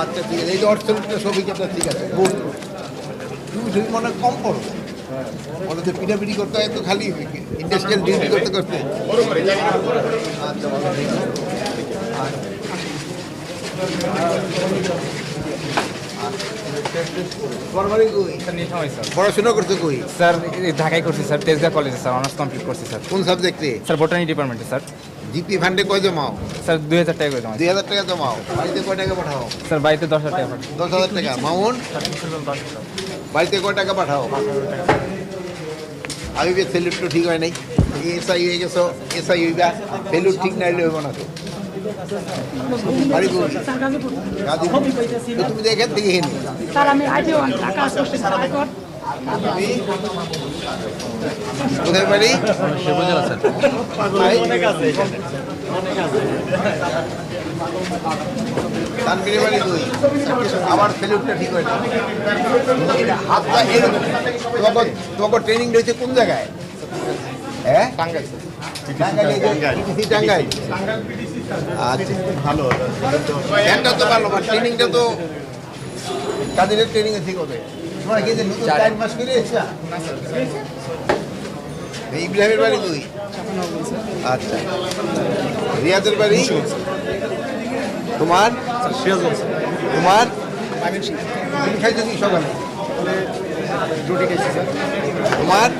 আচ্ছা ঠিক আছে। এই যে অর্থনীতিটা সবই আপনার ঠিক আছে। তুমি তুমি মনে কম পড়ো, মনে হচ্ছে পিঠাপিঠি করতে হয়, তো খালি ইন্ডাস্ট্রিয়াল ডিউটি করতে করতে আচ্ছা ঠিক আছে তোমার বাড়ি কই পড়াশোনা করছ কই? স্যার ঢাকায় করছি স্যার তেজগাঁ কলেজে স্যার অনার্স কমপ্লিট করছি স্যার। কোন সাবজেক্টে স্যার বোটানি ডিপার্টমেন্টে স্যার। জিপি ফান্ডে কয় জমাও? স্যার দুই হাজার টাকা জমা দুই হাজার টাকা জমাও। বাড়িতে কয় টাকা পাঠাও? স্যার বাড়িতে দশ হাজার টাকা। দশ হাজার টাকা। মামুন? বাড়িতে কয় টাকা পাঠাও? আমি সেলুট তো ঠিক হয় নাই। এসআই হয়ে গেছো এসআই হইবা। সেলুট ঠিক নাইলে হইব না তো। তো তুমি দেখেন স্যার আমি আজও কাজ করছি স্যার আইকর তুমি কোথায় বাড়ি ভাই? বাড়ি কই? আবার সেলুটটা ঠিক হয় না হাতটা এরকম তোমাকে ট্রেনিং রয়েছে কোন জায়গায় হ্যাঁ টাঙ্গাইল টাঙ্গাইল টাঙ্গাইল আচ্ছা ভালো তো ভালো ট্রেনিংটা তো কাদের ট্রেনিং এ ঠিক হবে। ইব্রাহিমের বাড়ি কই? আচ্ছা। রিয়াদের বাড়ি? তোমার? তোমার? তুমি খাইছো কি সকালে? তোমার?